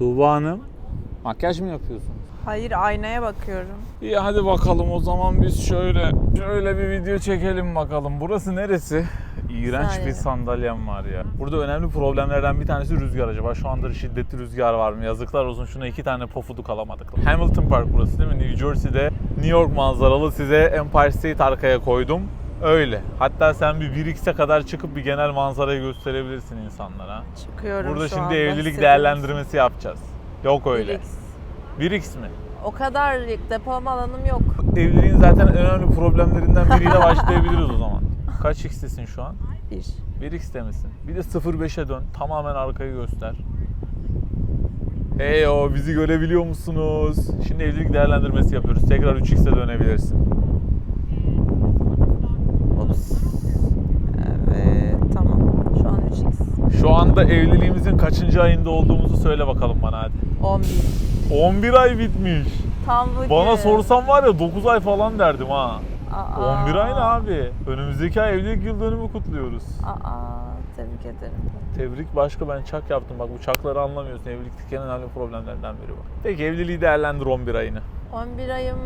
Tuğba Hanım, makyaj mı yapıyorsunuz? Hayır aynaya bakıyorum. İyi hadi bakalım o zaman biz şöyle şöyle bir video çekelim bakalım. Burası neresi? İğrenç Saniye. bir sandalyem var ya. Burada önemli problemlerden bir tanesi rüzgar acaba. Şu anda şiddetli rüzgar var mı? Yazıklar olsun şuna iki tane pofuduk alamadık. Hamilton Park burası değil mi? New Jersey'de New York manzaralı size Empire State arkaya koydum. Öyle. Hatta sen bir 1x'e kadar çıkıp bir genel manzarayı gösterebilirsin insanlara. Çıkıyorum Burada şu şimdi anda, evlilik değerlendirmesi yapacağız. Yok öyle. 1x. 1x mi? O kadar depolama alanım yok. Evliliğin zaten en önemli problemlerinden biriyle başlayabiliriz o zaman. Kaç x'tesin şu an? 1. 1x'te misin? Bir de 0.5'e dön. Tamamen arkayı göster. Hey o bizi görebiliyor musunuz? Şimdi evlilik değerlendirmesi yapıyoruz. Tekrar 3x'e dönebilirsin. Ups. Evet tamam. Şu an 3x. Şu anda evliliğimizin kaçıncı ayında olduğumuzu söyle bakalım bana hadi. 11. 11 ay bitmiş. Tam bu Bana gün. sorsam var ya 9 ay falan derdim ha. Aa. 11 ay ne abi? Önümüzdeki ay evlilik yıl dönümü kutluyoruz. Aa, tebrik ederim. Tebrik başka ben çak yaptım. Bak bu çakları anlamıyorsun. Evlilikteki en önemli problemlerden biri bu. Peki evliliği değerlendir 11 ayını. 11 ayım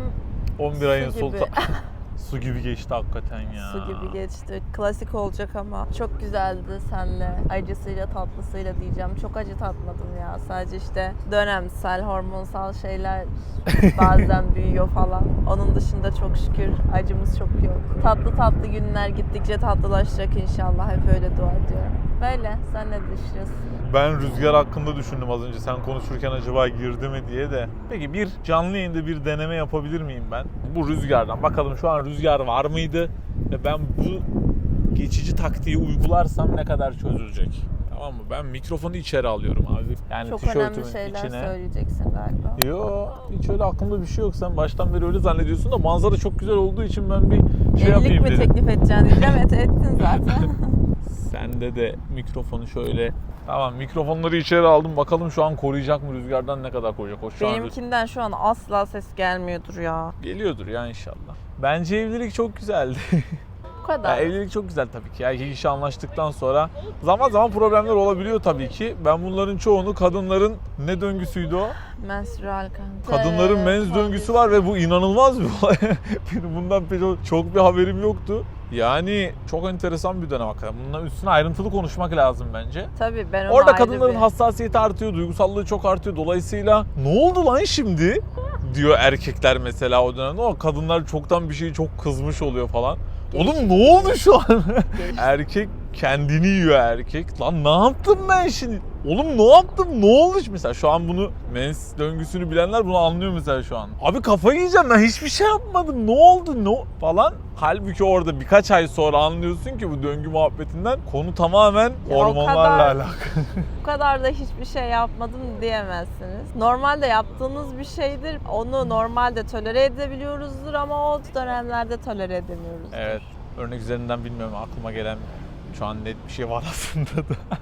11 Su ayın gibi. sultan. Su gibi geçti hakikaten ya. su gibi geçti. Klasik olacak ama çok güzeldi senle. Acısıyla tatlısıyla diyeceğim. Çok acı tatmadım ya. Sadece işte dönemsel hormonsal şeyler bazen büyüyor falan. Onun dışında çok şükür acımız çok yok. Tatlı tatlı günler gittikçe tatlılaşacak inşallah. Hep öyle dua ediyorum. Böyle. Sen ne düşünüyorsun? Ben rüzgar hakkında düşündüm az önce sen konuşurken acaba girdi mi diye de. Peki bir canlı yayında bir deneme yapabilir miyim ben? Bu rüzgardan. Bakalım şu an rüzgar var mıydı? Ve ben bu geçici taktiği uygularsam ne kadar çözülecek? Tamam mı? Ben mikrofonu içeri alıyorum abi. Yani Çok önemli şeyler içine. söyleyeceksin galiba. Yo hiç öyle aklımda bir şey yok. Sen baştan beri öyle zannediyorsun da manzara çok güzel olduğu için ben bir şey Evlilik yapayım mi dedim. teklif edeceksin diyeceğim. Et, ettin zaten. Sende de mikrofonu şöyle Tamam mikrofonları içeri aldım. Bakalım şu an koruyacak mı rüzgardan ne kadar koruyacak? O şu an Benimkinden şu an asla ses gelmiyordur ya. geliyordur ya inşallah. Bence evlilik çok güzeldi. Bu kadar. ya evlilik çok güzel tabii ki. İki kişi anlaştıktan sonra zaman zaman problemler olabiliyor tabii ki. Ben bunların çoğunu kadınların ne döngüsüydü o? Menstrual kan. Kadınların mens döngüsü var ve bu inanılmaz bir olay. Benim bundan pek çok bir haberim yoktu. Yani çok enteresan bir dönem hakikaten. Bundan üstüne ayrıntılı konuşmak lazım bence. Tabii ben Orada kadınların bir- hassasiyeti artıyor, duygusallığı çok artıyor. Dolayısıyla ne oldu lan şimdi? diyor erkekler mesela o dönemde ama kadınlar çoktan bir şeyi çok kızmış oluyor falan. Oğlum ne oldu şu an? Erkek kendini yiyor erkek. Lan ne yaptım ben şimdi? Oğlum ne yaptım? Ne oldu? Mesela şu an bunu mens döngüsünü bilenler bunu anlıyor mesela şu an. Abi kafayı yiyeceğim ben hiçbir şey yapmadım. Ne oldu? Ne falan. Halbuki orada birkaç ay sonra anlıyorsun ki bu döngü muhabbetinden konu tamamen Ya hormonlarla kadar- alakalı. Bu kadar da hiçbir şey yapmadım diyemezsiniz. Normalde yaptığınız bir şeydir. Onu normalde tolere edebiliyoruzdur ama o dönemlerde tolere edemiyoruzdur. Evet. Örnek üzerinden bilmiyorum aklıma gelen şu an net bir şey var aslında da.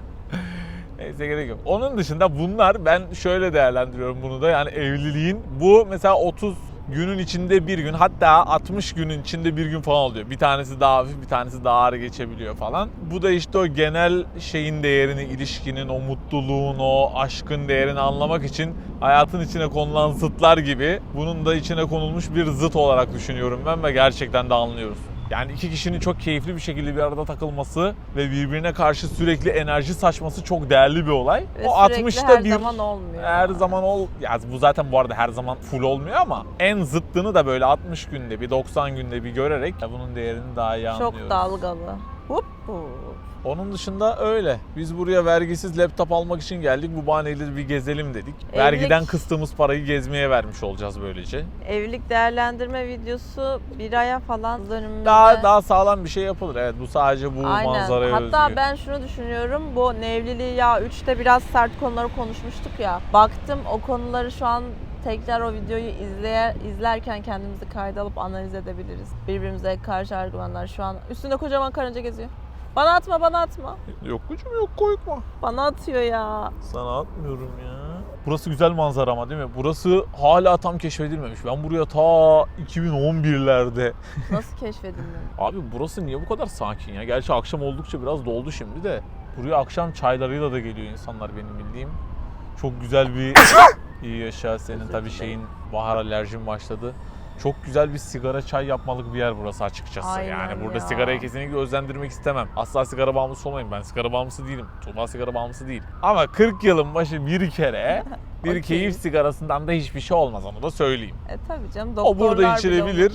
Neyse gerek yok. Onun dışında bunlar ben şöyle değerlendiriyorum bunu da yani evliliğin bu mesela 30 günün içinde bir gün hatta 60 günün içinde bir gün falan oluyor. Bir tanesi daha hafif bir tanesi daha ağır geçebiliyor falan. Bu da işte o genel şeyin değerini, ilişkinin, o mutluluğun, o aşkın değerini anlamak için hayatın içine konulan zıtlar gibi bunun da içine konulmuş bir zıt olarak düşünüyorum ben ve gerçekten de anlıyoruz. Yani iki kişinin çok keyifli bir şekilde bir arada takılması ve birbirine karşı sürekli enerji saçması çok değerli bir olay. Ve o sürekli 60'ta her bir zaman olmuyor. her zaman ol ya bu zaten bu arada her zaman full olmuyor ama en zıttını da böyle 60 günde bir 90 günde bir görerek bunun değerini daha iyi anlıyoruz. Çok dalgalı. Hup. Onun dışında öyle. Biz buraya vergisiz laptop almak için geldik. Bu bahaneyle bir gezelim dedik. Vergiden kıstığımız parayı gezmeye vermiş olacağız böylece. Evlilik değerlendirme videosu bir aya falan dönümünde. Daha daha sağlam bir şey yapılır. Evet bu sadece bu Aynen. manzaraya Hatta özgü. ben şunu düşünüyorum. Bu evliliği ya 3'te biraz sert konuları konuşmuştuk ya. Baktım o konuları şu an tekrar o videoyu izleye, izlerken kendimizi kayda alıp analiz edebiliriz. Birbirimize karşı argümanlar şu an. Üstünde kocaman karınca geziyor. Bana atma bana atma. Yok kucum yok koyma. Bana atıyor ya. Sana atmıyorum ya. Burası güzel manzara ama değil mi? Burası hala tam keşfedilmemiş. Ben buraya ta 2011'lerde Nasıl keşfedildi? Abi burası niye bu kadar sakin ya? Gerçi akşam oldukça biraz doldu şimdi de. Buraya akşam çaylarıyla da geliyor insanlar benim bildiğim. Çok güzel bir iyi yaşa senin tabii şeyin bahar alerjin başladı. Çok güzel bir sigara çay yapmalık bir yer burası açıkçası. Aynen yani burada ya. sigarayı kesinlikle özendirmek istemem. Asla sigara bağımlısı olmayın. Ben sigara bağımlısı değilim. Tuğba sigara bağımlısı değil. Ama 40 yılın başı bir kere bir Okey. keyif sigarasından da hiçbir şey olmaz onu da söyleyeyim. E tabii canım O burada doktorlar içilebilir.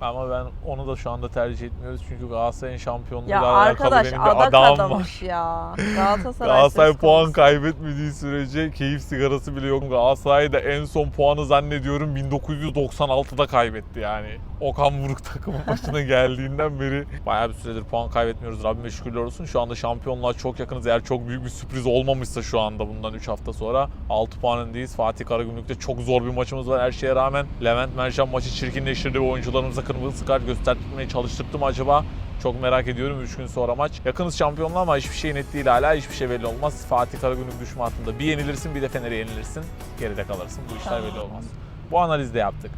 Ama ben onu da şu anda tercih etmiyoruz çünkü Galatasaray'ın şampiyonluğuyla alakalı benim bir adağım var. ya. Galatasaray, Galatasaray puan kaybetmediği sürece keyif sigarası bile yok. Galatasaray da en son puanı zannediyorum 1996'da kaybetti yani. Okan Buruk takımın başına geldiğinden beri bayağı bir süredir puan kaybetmiyoruz. Rabbime şükürler olsun. Şu anda şampiyonluğa çok yakınız. Eğer çok büyük bir sürpriz olmamışsa şu anda bundan 3 hafta sonra 6 puan öndeyiz. Fatih Karagümrük'te çok zor bir maçımız var. Her şeye rağmen Levent Mercan maçı çirkinleştirdi ve oyuncularımıza kırmızı kart göstermeye çalıştırdı mı acaba? Çok merak ediyorum 3 gün sonra maç. Yakınız şampiyonluğa ama hiçbir şey net değil hala. Hiçbir şey belli olmaz. Fatih Karagümrük düşme hattında bir yenilirsin bir de Fener'e yenilirsin. Geride kalırsın. Bu işler belli olmaz. Bu analizi de yaptık.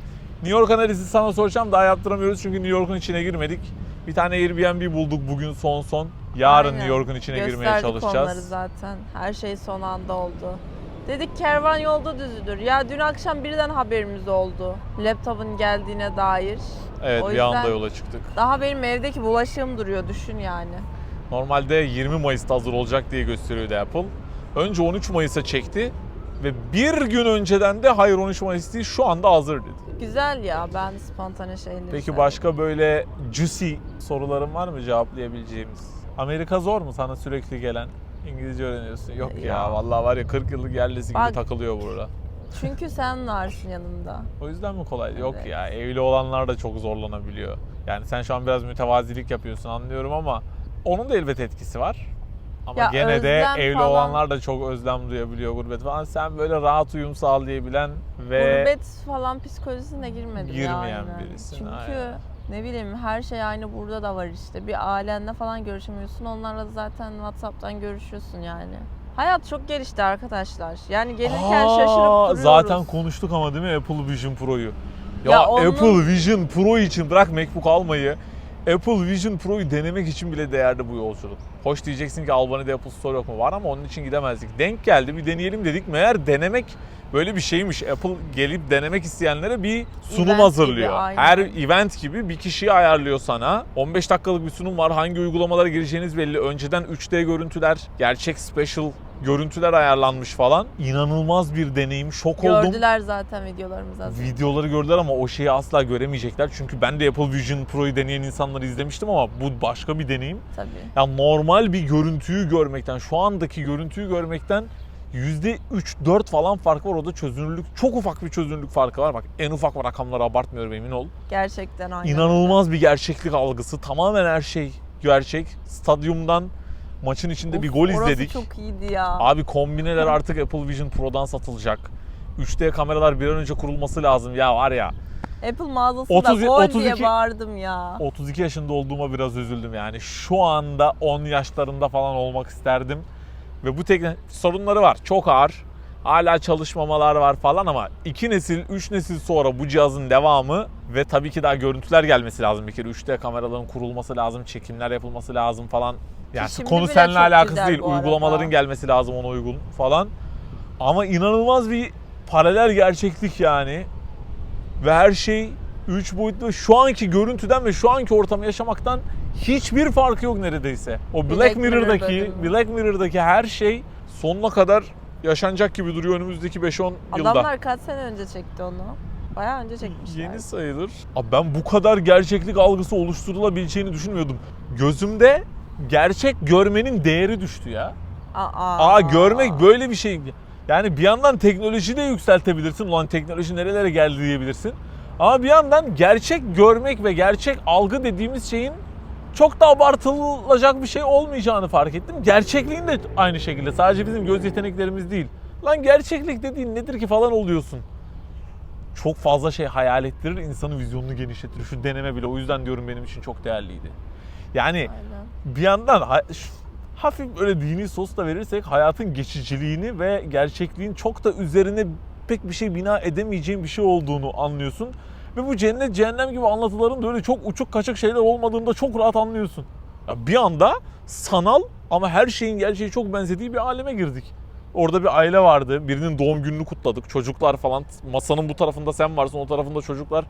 New York analizi sana soracağım. Daha yaptıramıyoruz çünkü New York'un içine girmedik. Bir tane Airbnb bulduk bugün son son. Yarın Aynen. New York'un içine girmeye Gösterdik çalışacağız. onları zaten. Her şey son anda oldu. Dedik kervan yolda düzülür. Ya dün akşam birden haberimiz oldu. Laptopun geldiğine dair. Evet O bir anda yola çıktık. Daha benim evdeki bulaşığım duruyor düşün yani. Normalde 20 Mayıs'ta hazır olacak diye gösteriyordu Apple. Önce 13 Mayıs'a çekti ve bir gün önceden de hayır 13 Mayıs değil şu anda hazır dedi. Güzel ya ben spontane şeyleri Peki severim. başka böyle juicy soruların var mı cevaplayabileceğimiz? Amerika zor mu sana sürekli gelen? İngilizce öğreniyorsun. Yok ya, Ya. vallahi var ya 40 yıllık yerlisi gibi Bak- takılıyor burada. Çünkü sen varsın yanımda. O yüzden mi kolay? Yok Evet. ya evli olanlar da çok zorlanabiliyor. Yani sen şu an biraz mütevazilik yapıyorsun anlıyorum ama onun da elbet etkisi var. Ama Ya gene de evli falan- olanlar da çok özlem duyabiliyor gurbet falan. Sen böyle rahat uyum sağlayabilen ve Gurbet falan psikolojisine girmedim Girmeyen yani. birisin, Çünkü aynen. Ne bileyim her şey aynı burada da var işte. Bir ailenle falan görüşemiyorsun. Onlarla da zaten Whatsapp'tan görüşüyorsun yani. Hayat çok gelişti arkadaşlar. Yani gelirken Aa, şaşırıp duruyoruz. Zaten konuştuk ama değil mi Apple Vision Pro'yu? Ya, Ya onun- Apple Vision Pro için bırak MacBook almayı. Apple Vision Pro'yu denemek için bile değerli bu yolculuk. Hoş diyeceksin ki Albanya'da Apple Store yok mu? Var ama onun için gidemezdik. Denk geldi bir deneyelim dedik. Meğer denemek böyle bir şeymiş. Apple gelip denemek isteyenlere bir sunum Event hazırlıyor. gibi, aynen. Her event gibi bir kişiyi ayarlıyor sana. 15 dakikalık bir sunum var. Hangi uygulamalara gireceğiniz belli. Önceden 3D görüntüler, gerçek special görüntüler ayarlanmış falan. İnanılmaz bir deneyim. Şok oldum. Gördüler zaten videolarımızı az. Videoları gördüler ama o şeyi asla göremeyecekler. Çünkü ben de Apple Vision Pro'yu deneyen insanları izlemiştim ama bu başka bir deneyim. Tabii. Ya normal bir görüntüyü görmekten, şu andaki görüntüyü görmekten %3-4 falan fark var. O da çözünürlük. Çok ufak bir çözünürlük farkı var. Bak en ufak rakamları abartmıyorum emin ol. Gerçekten aynı. İnanılmaz bir gerçeklik algısı. Tamamen her şey gerçek. Stadyumdan maçın içinde bir Of, gol orası izledik. çok iyiydi ya. Abi kombineler artık Apple Vision Pro'dan satılacak. 3D kameralar bir an önce kurulması lazım. Ya var ya Apple mağazasında 30 gol 32 diye bağırdım ya. 32 yaşında olduğuma biraz üzüldüm yani. Şu anda 10 yaşlarında falan olmak isterdim. Ve bu tekne sorunları var. Çok ağır. Hala çalışmamalar var falan ama 2 nesil, 3 nesil sonra bu cihazın devamı ve tabii ki daha görüntüler gelmesi lazım bir kere. 3D kameraların kurulması lazım, çekimler yapılması lazım falan. Yani şimdi konu seninle alakası değil. bu arada. Uygulamaların gelmesi lazım ona uygun falan. Ama inanılmaz bir paralel gerçeklik yani. Ve her şey 3 boyutlu. Şu anki görüntüden ve şu anki ortamı yaşamaktan hiçbir farkı yok neredeyse. O Black, Black Mirror Mirror'daki bölümü. Black Mirror'daki her şey sonuna kadar yaşanacak gibi duruyor önümüzdeki 5-10 yılda. Adamlar kaç sene önce çekti onu? Bayağı önce çekmişler. Yeni sayılır. Abi ben bu kadar gerçeklik algısı oluşturulabileceğini düşünmüyordum. Gözümde gerçek görmenin değeri düştü ya. Aa, Aa görmek böyle bir şey. Yani bir yandan teknoloji de yükseltebilirsin. Ulan teknoloji nerelere geldi diyebilirsin. Ama bir yandan gerçek görmek ve gerçek algı dediğimiz şeyin çok da abartılacak bir şey olmayacağını fark ettim. Gerçekliğin de aynı şekilde. Sadece bizim göz yeteneklerimiz değil. Lan gerçeklik dediğin nedir ki falan oluyorsun. Çok fazla şey hayal ettirir, insanın vizyonunu genişletir. Şu deneme bile o yüzden diyorum benim için çok değerliydi. Yani Aynen. bir yandan ha- hafif böyle dini sos da verirsek hayatın geçiciliğini ve gerçekliğin çok da üzerine pek bir şey bina edemeyeceğin bir şey olduğunu anlıyorsun. Ve bu cennet cehennem gibi anlatıların da öyle çok uçuk kaçık şeyler olmadığını da çok rahat anlıyorsun. Ya bir anda sanal ama her şeyin gerçeği çok benzediği bir aleme girdik. Orada bir aile vardı. Birinin doğum gününü kutladık. Çocuklar falan. Masanın bu tarafında sen varsın, o tarafında çocuklar.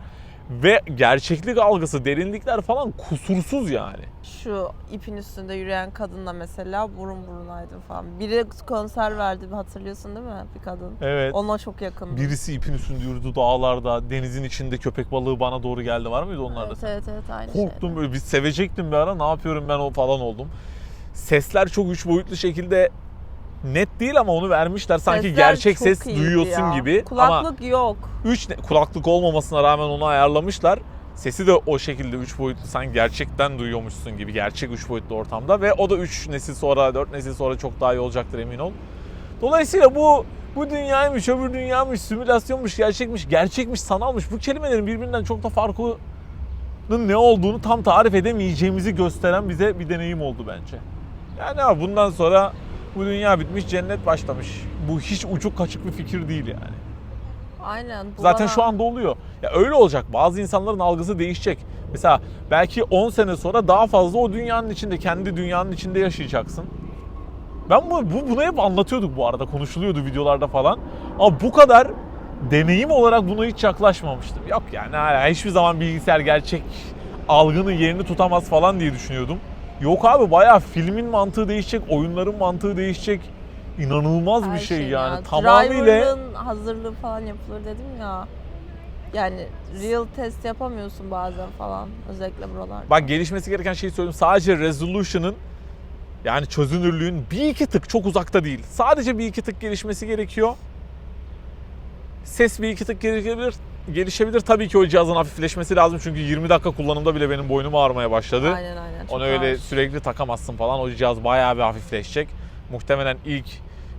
Ve gerçeklik algısı, derinlikler falan kusursuz yani. Şu ipin üstünde yürüyen kadınla mesela burun burunaydım falan. Biri konser verdi hatırlıyorsun değil mi bir kadın? Evet. Ona çok yakındım. Birisi ipin üstünde yürüdü dağlarda. Denizin içinde köpek balığı bana doğru geldi. Var mıydı onlarda? Evet evet evet aynı Korktum şeyde. böyle bir sevecektim bir ara ne yapıyorum ben o falan oldum. Sesler çok üç boyutlu şekilde net değil ama onu vermişler. Sanki Sesler gerçek çok ses iyiydi duyuyorsun ya. gibi. Kulaklık Ama yok. 3 kulaklık olmamasına rağmen onu ayarlamışlar. Sesi de o şekilde 3 boyutlu sanki gerçekten duyuyormuşsun gibi gerçek 3 boyutlu ortamda ve o da 3 nesil sonra 4 nesil sonra çok daha iyi olacaktır emin ol. Dolayısıyla bu bu dünyaymış, öbür dünyamış, simülasyonmuş, gerçekmiş, gerçekmiş, sanalmış. Bu kelimelerin birbirinden çok da farkının ne olduğunu tam tarif edemeyeceğimizi gösteren bize bir deneyim oldu bence. Yani bundan sonra bu dünya bitmiş, cennet başlamış. Bu hiç uçuk kaçık bir fikir değil yani. Aynen. bu Zaten bana- şu anda oluyor. Ya öyle olacak. Bazı insanların algısı değişecek. Mesela belki 10 sene sonra daha fazla o dünyanın içinde, kendi dünyanın içinde yaşayacaksın. Ben bu, bu bunu hep anlatıyorduk bu arada. Konuşuluyordu videolarda falan. Ama bu kadar deneyim olarak buna hiç yaklaşmamıştım. Yok yani hala hiçbir zaman bilgisayar gerçek algının yerini tutamaz falan diye düşünüyordum. Yok abi bayağı filmin mantığı değişecek, oyunların mantığı değişecek. İnanılmaz Her bir şey, şey yani. ya. Tamamıyla Driver'ın hazırlığı falan yapılır dedim ya. Yani real test yapamıyorsun bazen falan özellikle buralarda. Bak gelişmesi gereken şeyi söyleyeyim. Sadece resolution'ın yani çözünürlüğün bir iki tık çok uzakta değil. Sadece bir iki tık gelişmesi gerekiyor. Ses bir iki tık gelişebilir. Gelişebilir. Tabii ki o cihazın hafifleşmesi lazım. Çünkü 20 dakika kullanımda bile benim boynum ağrımaya başladı. Aynen aynen. Çok Onu öyle ağır. sürekli takamazsın falan. O cihaz bayağı bir hafifleşecek. Muhtemelen ilk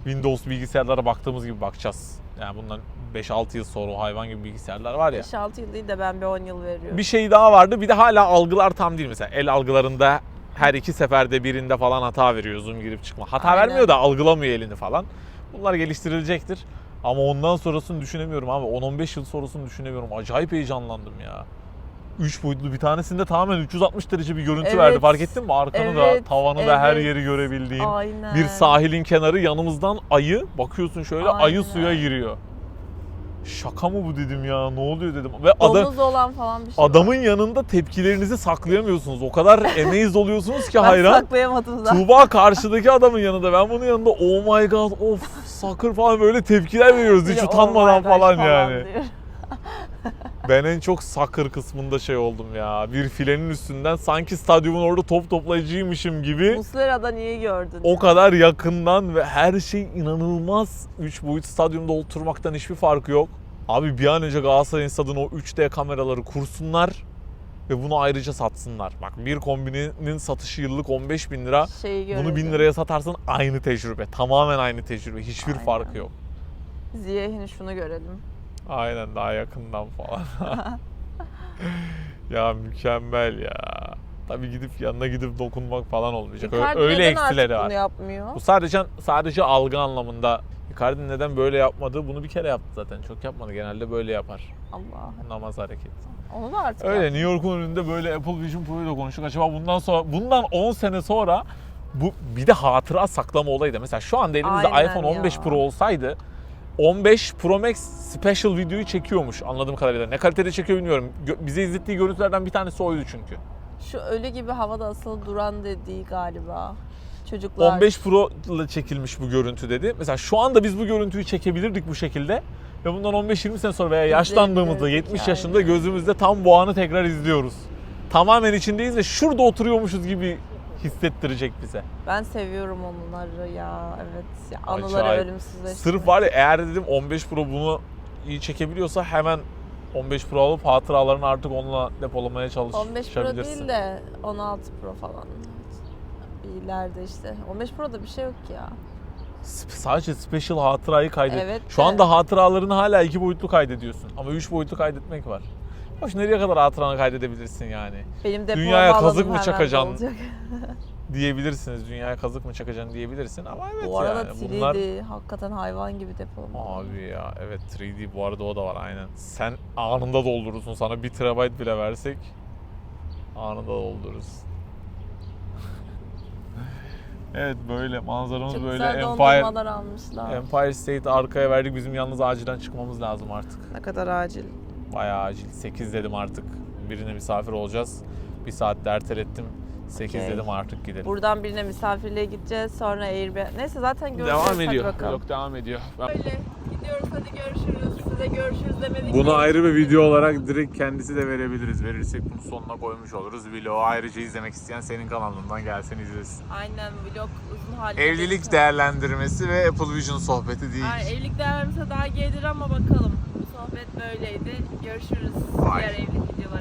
Windows bilgisayarlara baktığımız gibi bakacağız. Yani bundan 5-6 yıl sonra o hayvan gibi bilgisayarlar var ya. 5-6 yıl değil de ben bir 10 yıl veriyorum. Bir şey daha vardı. Bir de hala algılar tam değil mesela. El algılarında her iki seferde birinde falan hata veriyor zoom girip çıkma. Hata Aynen. vermiyor da algılamıyor elini falan. Bunlar geliştirilecektir. Ama ondan sonrasını düşünemiyorum abi. 10-15 yıl sonrasını düşünemiyorum. Acayip heyecanlandım ya. 3 boyutlu bir tanesinde tamamen 360 derece bir görüntü Evet. verdi. Fark ettin mi? Arkanı Evet, da, tavanı da her evet. yeri görebildiğin. Aynen. Bir sahilin kenarı yanımızdan ayı. Bakıyorsun şöyle ayı Aynen. suya giriyor. Şaka mı bu dedim ya ne oluyor dedim. Ve adam, olan falan bir şey Adamın var. yanında tepkilerinizi saklayamıyorsunuz. O kadar amazed oluyorsunuz ki ben hayran. saklayamadım zaten. Tuğba karşıdaki adamın yanında. Ben bunun yanında oh my god of sakır falan böyle tepkiler veriyoruz hiç Biri, "Oh utanmadan my gosh" falan yani. Ben en çok sakır kısmında şey oldum ya. Bir filenin üstünden sanki stadyumun orada top toplayıcıymışım gibi. Muslera'da niye gördün? O kadar yakından ve her şey inanılmaz. 3 boyut stadyumda oturmaktan hiçbir farkı yok. Abi bir an önce Galatasaray'ın stadına o 3D kameraları kursunlar ve bunu ayrıca satsınlar. Bak bir kombinin satışı yıllık 15 bin lira. Şeyi Bunu 1000 gördüm. liraya satarsan aynı tecrübe. Tamamen aynı tecrübe. Hiçbir Aynen. farkı yok. Ziyeh'in şunu görelim. Aynen daha yakından falan. ya mükemmel ya. Tabii gidip yanına gidip dokunmak falan olmayacak. Icardi Öyle neden eksileri artık var. bunu yapmıyor? Bu sadece sadece algı anlamında. Icardi neden böyle yapmadı? Bunu bir kere yaptı zaten. Çok yapmadı. Genelde böyle yapar. Allah. Namaz hareketi. Onu da artık Öyle yap. New York'un önünde böyle Apple Vision Pro ile konuştuk. Acaba bundan sonra bundan 10 sene sonra bu bir de hatıra saklama olayı da. Mesela şu anda elimizde Aynen iPhone 15 ya. Pro olsaydı 15 Pro Max Special videoyu çekiyormuş anladığım kadarıyla. Ne kalitede çekiyor bilmiyorum. Gö- bize izlettiği görüntülerden bir tanesi oydu çünkü. Şu ölü gibi havada asılı duran dediği galiba. Çocuklar. 15 Pro ile çekilmiş bu görüntü dedi. Mesela şu anda biz bu görüntüyü çekebilirdik bu şekilde. Ve bundan 15-20 sene sonra veya yaşlandığımızda İzleyebilirdik, 70 yaşında aynen. gözümüzde tam bu anı tekrar izliyoruz. Tamamen içindeyiz ve şurada oturuyormuşuz gibi hissettirecek bize. Ben seviyorum onları ya. Evet. Ya, anıları ölümsüzleştirmek. Sırf var ya eğer dedim 15 Pro bunu iyi çekebiliyorsa hemen 15 Pro alıp hatıralarını artık onunla depolamaya 15 Pro çalışabilirsin. değil de 16 Pro falan. Bir ileride işte. 15 Pro'da bir şey yok ki ya. Sadece special hatırayı kaydet. Evet Şu anda hatıralarını hala iki boyutlu kaydediyorsun. Ama üç boyutlu kaydetmek var. Hoş nereye kadar hatıranı kaydedebilirsin yani? Benim Dünyaya kazık mı çakacaksın? Diyebilirsiniz. Dünyaya kazık mı çakacaksın diyebilirsin ama evet Bu arada yani 3D bunlar hakikaten hayvan gibi depolama. Abi ya evet 3D bu arada o da var aynen. Sen anında doldurursun. Sana 1 TB bile versek anında doldururuz. Evet böyle manzaramız Çok böyle güzel Empire dondurmalar almışlar. Empire State arkaya verdik. Bizim yalnız acilen çıkmamız lazım artık. Ne kadar acil. Bayağı acil. 8 dedim artık. Birine misafir olacağız. Bir saat ertelettim. 8 Okey. dedim artık gidelim. Buradan birine misafirliğe gideceğiz. Sonra Airbnb. Neyse zaten görüşürüz. devam hadi ediyor. bakalım. Yok devam ediyor. Ben- Öyle gidiyoruz hadi görüşürüz. Size görüşürüz demedik. Bunu ayrı bir video olarak direkt kendisi de verebiliriz. Verirsek bunu sonuna koymuş oluruz. Vlogu ayrıca izlemek isteyen senin kanalından gelsin izlesin. Aynen vlog uzun halinde. Evlilik değerlendirmesi ve Apple Vision sohbeti değil. Ay, evlilik değerlerimize daha gelir ama bakalım. Bu sohbet böyleydi. Görüşürüz Bye. diğer evlilik videolarında.